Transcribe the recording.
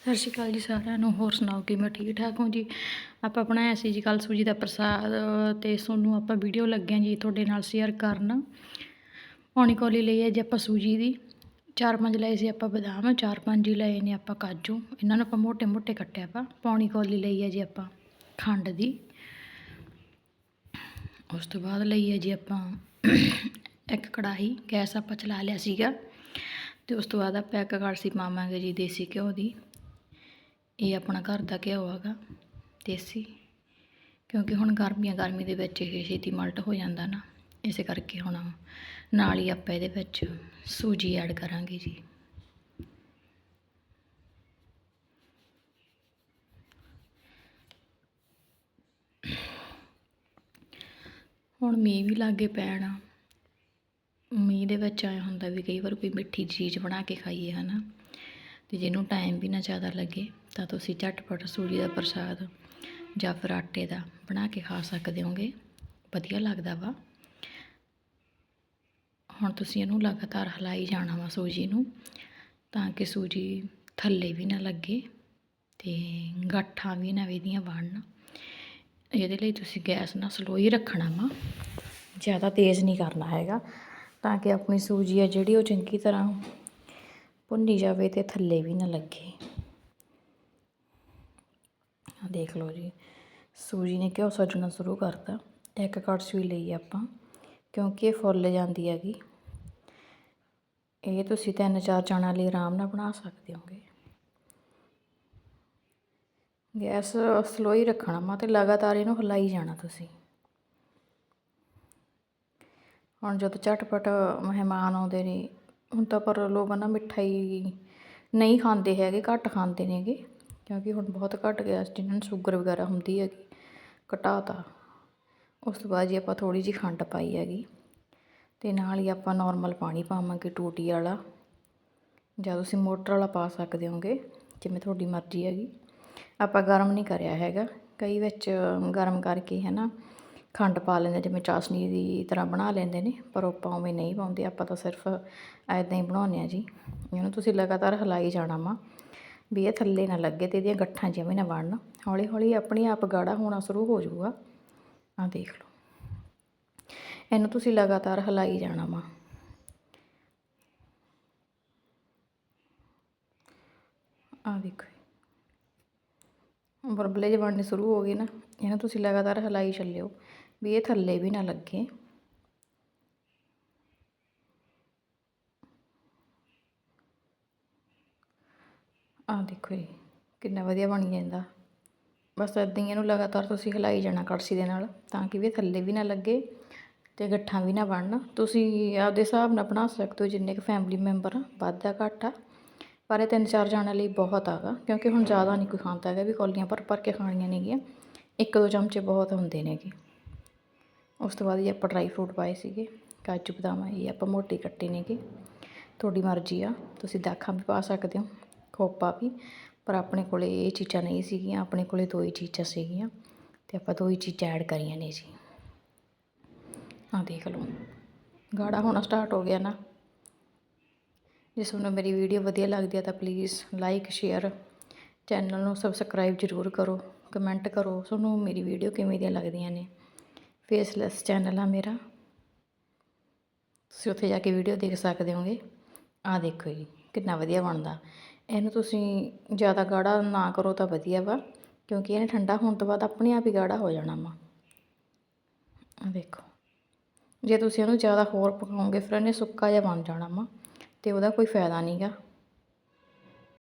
ਸਤਿ ਸ਼੍ਰੀ ਅਕਾਲ ਜੀ ਸਾਰਿਆਂ ਨੂੰ, ਹੋਰ ਸੁਣਾਓ ਕਿ ਮੈਂ ਠੀਕ ਠਾਕ ਹਾਂ ਜੀ? ਆਪਾਂ ਬਣਾਇਆ ਸੀ ਜੀ ਕੱਲ ਸੂਜੀ ਦਾ ਪ੍ਰਸਾਦ ਤੇ ਤੁਹਾਨੂੰ ਆਪਾਂ ਵੀਡੀਓ ਲੱਗਿਆ ਜੀ ਤੁਹਾਡੇ ਨਾਲ ਸ਼ੇਅਰ ਕਰਨ। ਪੌਣੀ ਕੋਲੀ ਲਈ ਹੈ ਜੀ ਆਪਾਂ ਸੂਜੀ ਦੀ। ਚਾਰ ਪੰਜ ਲਏ ਸੀ ਆਪਾਂ ਬਦਾਮ, ਚਾਰ ਪੰਜ ਹੀ ਲਏ ਨੇ ਆਪਾਂ ਕਾਜੂ। ਇਹਨਾਂ ਨੂੰ ਆਪਾਂ ਮੋٹے ਮੋٹے ਕੱਟਿਆ ਆਪਾਂ ਪੌਣੀ ਕੋਲੀ ਲਈ ਹੈ ਜੀ ਆਪਾਂ ਖੰਡ ਦੀ। ਉਸ ਤੋਂ ਬਾਅਦ ਲਈ ਹੈ ਜੀ ਆਪਾਂ ਇੱਕ ਕੜਾਹੀ, ਗੈਸ ਆਪਾਂ ਚਲਾ ਲਿਆ ਸੀਗਾ। ਤੇ ਉਸ ਤੋਂ ਬਾਅਦ ਆਪਾਂ ਇੱਕ ਕੜਸੀ ਪਾਵਾਂਗੇ ਜੀ ਦੇਸੀ ਘਿਓ ਦੀ। ਇਹ ਆਪਣਾ ਘਰ ਦਾ ਘਿਓ ਹੈਗਾ, ਦੇਸੀ। ਕਿਉਂਕਿ ਹੁਣ ਗਰਮੀਆਂ, ਗਰਮੀ ਦੇ ਵਿੱਚ ਇਹ ਛੇਤੀ ਮਲਟ ਹੋ ਜਾਂਦਾ ਨਾ, ਇਸੇ ਕਰਕੇ ਹੁਣ ਨਾਲ ਹੀ ਆਪਾਂ ਇਹਦੇ ਵਿੱਚ ਸੂਜੀ ਐਡ ਕਰਾਂਗੇ ਜੀ। ਹੁਣ ਮੀਂਹ ਵੀ ਲਾਗੇ ਪੈਣ, ਮੀਂਹ ਦੇ ਵਿੱਚ ਆਇਆ ਹੁੰਦਾ ਵੀ ਕਈ ਵਾਰ ਕੋਈ ਮਿੱਠੀ ਚੀਜ਼ ਬਣਾ ਕੇ ਖਾਈਏ, ਹਨਾ। ਤੇ ਜਿਹਨੂੰ ਟਾਈਮ ਵੀ ਨਾ ਜ਼ਿਆਦਾ ਲੱਗੇ, ਤਾਂ ਤੁਸੀਂ ਝਟਪਟ ਸੂਜੀ ਦਾ ਪ੍ਰਸਾਦ ਜਾਂ ਫਿਰ ਆਟੇ ਦਾ ਬਣਾ ਕੇ ਖਾ ਸਕਦੇ ਹੋਗੇ। ਵਧੀਆ ਲੱਗਦਾ ਵਾ। ਹੁਣ ਤੁਸੀਂ ਇਹਨੂੰ ਲਗਾਤਾਰ ਹਿਲਾਈ ਜਾਣਾ ਵਾ ਸੂਜੀ ਨੂੰ, ਤਾਂ ਕਿ ਸੂਜੀ ਥੱਲੇ ਵੀ ਨਾ ਲੱਗੇ ਤੇ ਗਾਠਾਂ ਵੀ ਨਾ ਇਹਦੀਆਂ ਬਣਨ। ਇਹਦੇ ਲਈ ਤੁਸੀਂ ਗੈਸ ਨਾ ਸਲੋ ਹੀ ਰੱਖਣਾ ਵਾ। ਜ਼ਿਆਦਾ ਤੇਜ਼ ਨਹੀਂ ਕਰਨਾ ਹੈਗਾ, ਤਾਂ ਕਿ ਆਪਣੀ ਸੂਜੀ ਆ ਜਿਹੜੀ ਉਹ ਚੰਗੀ ਤਰ੍ਹਾਂ ਭੁੰਨੀ ਜਾਵੇ ਤੇ ਥੱਲੇ ਵੀ ਨਾ ਲੱਗੇ। ਆ ਦੇਖ ਲਓ ਜੀ। ਸੂਜੀ ਨੇ ਘਿਓ ਸੱਜਣਾ ਸ਼ੁਰੂ ਕਰਤਾ। ਇੱਕ ਕੜਛੀ ਲਈ ਆਪਾਂ, ਕਿਉਂਕਿ ਇਹ ਫੁੱਲ ਜਾਂਦੀ ਹੈਗੀ। ਇਹ ਤੁਸੀਂ ਤਿੰਨ ਚਾਰ ਜਣਾਂ ਲਈ ਆਰਾਮ ਨਾਲ ਬਣਾ ਸਕਦੇ ਹੋਗੇ। ਗੈਸ ਸਲੋ ਹੀ ਰੱਖਣਾ ਮਾ ਤੇ ਲਗਾਤਾਰ ਇਹਨੂੰ ਹਿਲਾਈ ਜਾਣਾ ਤੁਸੀਂ। ਹੁਣ ਜਦੋਂ ਝਟਪਟ ਮਹਿਮਾਨ ਆਉਂਦੇ ਨੇ ਹੁਣ ਤਾਂ ਪਰ ਲੋਕ ਨਾ ਮਿਠਾਈ ਨਹੀਂ ਖਾਂਦੇ ਹੈਗੇ, ਘੱਟ ਖਾਂਦੇ ਨੇਗੇ ਕਿਉਂਕਿ ਹੁਣ ਬਹੁਤ ਘੱਟ ਗਿਆ ਜਿਹਨਾਂ ਨੂੰ ਸ਼ੂਗਰ ਵਗੈਰਾ ਹੁੰਦੀ ਹੈਗੀ ਘਟਾ ਤਾ ਉਸ ਤੋਂ ਬਾਅਦ ਜੀ ਆਪਾਂ ਥੋੜ੍ਹੀ ਜਿਹੀ ਖੰਡ ਪਾਈ ਹੈਗੀ ਅਤੇ ਨਾਲ ਹੀ ਆਪਾਂ ਨੋਰਮਲ ਪਾਣੀ ਪਾਵਾਂਗੇ ਟੂਟੀ ਵਾਲਾ। ਜਾਂ ਤੁਸੀਂ ਮੋਟਰ ਵਾਲਾ ਪਾ ਸਕਦੇ ਹੋਗੇ ਜਿਵੇਂ ਤੁਹਾਡੀ ਮਰਜ਼ੀ ਹੈਗੀ। ਆਪਾਂ ਗਰਮ ਨਹੀਂ ਕਰਿਆ ਹੈਗਾ, ਕਈ ਵਿੱਚ ਗਰਮ ਕਰਕੇ ਹੈ ਨਾ ਖੰਡ ਪਾ ਲੈਂਦੇ ਜਿਵੇਂ ਚਾਸ਼ਨੀ ਦੀ ਤਰ੍ਹਾਂ ਬਣਾ ਲੈਂਦੇ ਨੇ, ਪਰ ਆਪਾਂ ਉਵੇਂ ਨਹੀਂ ਪਾਉਂਦੇ, ਆਪਾਂ ਤਾਂ ਸਿਰਫ ਐਦਾਂ ਹੀ ਬਣਾਉਂਦੇ ਆ ਜੀ। ਇਹਨੂੰ ਤੁਸੀਂ ਲਗਾਤਾਰ ਹਿਲਾਈ ਜਾਣਾ ਵਾ, ਵੀ ਇਹ ਥੱਲੇ ਨਾ ਲੱਗੇ ਤੇ ਇਹਦੀਆਂ ਗੱਠਾਂ ਜਿਵੇਂ ਨਾ ਬਣਨ। ਹੌਲੀ ਹੌਲੀ ਆਪਣੀ ਆਪ ਗਾੜਾ ਹੋਣਾ ਸ਼ੁਰੂ ਹੋ ਜਾਊਗਾ। ਆ ਦੇਖ ਲਓ। ਇਹਨੂੰ ਤੁਸੀਂ ਲਗਾਤਾਰ ਹਿਲਾਈ ਜਾਣਾ ਵਾ। ਆ ਦੇਖੋ। ਬਰਬਲੇ ਜਿਹੇ ਬਣਨੇ ਸ਼ੁਰੂ ਹੋ ਗਏ ਨਾ, ਇਹਨਾਂ ਤੁਸੀਂ ਲਗਾਤਾਰ ਹਿਲਾਈ ਚੱਲਿਓ, ਵੀ ਇਹ ਥੱਲੇ ਵੀ ਨਾ ਲੱਗੇ। ਆ ਦੇਖੋ ਜੀ, ਕਿੰਨਾ ਵਧੀਆ ਬਣ ਜਾਂਦਾ ਬਸ ਇੱਦਾਂ ਹੀ ਇਹਨੂੰ ਲਗਾਤਾਰ ਤੁਸੀਂ ਹਿਲਾਈ ਜਾਣਾ ਕੜਛੀ ਦੇ ਨਾਲ, ਤਾਂ ਕਿ ਵੀ ਥੱਲੇ ਵੀ ਨਾ ਲੱਗੇ ਤੇ ਗੱਠਾਂ ਵੀ ਨਾ ਬਣਨ। ਤੁਸੀਂ ਆਪਦੇ ਹਿਸਾਬ ਨਾਲ ਬਣਾ ਸਕਦੇ ਹੋ, ਜਿੰਨੇ ਕੁ ਫੈਮਿਲੀ ਮੈਂਬਰ ਆ, ਵੱਧ ਆ ਘੱਟ। ਆ ਪਰ ਇਹ ਤਿੰਨ ਚਾਰ ਜਾਣਿਆਂ ਲਈ ਬਹੁਤ ਆਗਾ ਕਿਉਂਕਿ ਹੁਣ ਜ਼ਿਆਦਾ ਨਹੀਂ ਕੋਈ ਖਾਂਦਾ ਹੈਗਾ, ਵੀ ਕੌਲੀਆਂ ਭਰ ਭਰ ਕੇ ਖਾਣੀਆਂ ਨੇਗੀਆਂ ਇੱਕ ਦੋ ਚਮਚੇ ਬਹੁਤ ਹੁੰਦੇ ਨੇਗੇ ਉਸ ਤੋਂ ਬਾਅਦ ਇਹ ਆਪਾਂ ਡਰਾਈ ਫਰੂਟ ਪਾਏ ਸੀਗੇ, ਕਾਜੂ ਬਦਾਮ ਇਹ ਆਪਾਂ ਮੋਟੀ ਕੱਟੇ ਨੇਗੇ ਤੁਹਾਡੀ ਮਰਜ਼ੀ ਆ, ਤੁਸੀਂ ਦਾਖਾਂ ਵੀ ਪਾ ਸਕਦੇ ਹੋ, ਖੋਪਾ ਵੀ, ਪਰ ਆਪਣੇ ਕੋਲੇ ਇਹ ਚੀਜ਼ਾਂ ਨਹੀਂ ਸੀਗੀਆਂ, ਆਪਣੇ ਕੋਲੇ ਦੋ ਹੀ ਚੀਜ਼ਾਂ ਸੀਗੀਆਂ, ਤੇ ਆਪਾਂ ਦੋ ਹੀ ਚੀਜ਼ਾਂ ਐਡ ਕਰੀਆਂ ਨੇ ਜੀ। ਆ ਦੇਖ ਲਓ, ਗਾੜਾ ਹੋਣਾ ਸਟਾਰਟ ਹੋ ਗਿਆ ਨਾ। ਜੇ ਤੁਹਾਨੂੰ ਮੇਰੀ ਵੀਡੀਓ ਵਧੀਆ ਲੱਗਦੀ ਹੈ ਤਾਂ ਪਲੀਜ਼ ਲਾਈਕ ਸ਼ੇਅਰ ਚੈਨਲ ਨੂੰ ਸਬਸਕ੍ਰਾਈਬ ਜ਼ਰੂਰ ਕਰੋ ਕਮੈਂਟ ਕਰੋ, ਤੁਹਾਨੂੰ ਮੇਰੀ ਵੀਡੀਓ ਕਿਵੇਂ ਦੀਆਂ ਲੱਗਦੀਆਂ ਨੇ। ਫੇਸਲੈਸ ਚੈਨਲ ਆ ਮੇਰਾ। ਤੁਸੀਂ ਉੱਥੇ ਜਾ ਕੇ ਵੀਡੀਓ ਦੇਖ ਸਕਦੇ ਹੋਗੇ। ਆ ਦੇਖੋ ਜੀ, ਕਿੰਨਾ ਵਧੀਆ ਬਣਦਾ। ਇਹਨੂੰ ਤੁਸੀਂ ਜ਼ਿਆਦਾ ਗਾੜਾ ਨਾ ਕਰੋ ਤਾਂ ਵਧੀਆ ਵਾ, ਕਿਉਂਕਿ ਇਹਨੇ ਠੰਡਾ ਹੋਣ ਤੋਂ ਬਾਅਦ ਆਪਣੇ ਆਪ ਹੀ ਗਾੜਾ ਹੋ ਜਾਣਾ ਵਾ। ਆ ਦੇਖੋ, ਜੇ ਤੁਸੀਂ ਇਹਨੂੰ ਜ਼ਿਆਦਾ ਹੋਰ ਪਕਾਓਗੇ ਫਿਰ ਇਹਨੇ ਸੁੱਕਾ ਜਿਹਾ ਬਣ ਜਾਣਾ ਵਾ। ਅਤੇ ਉਹਦਾ ਕੋਈ ਫਾਇਦਾ ਨਹੀਂ ਗਾ।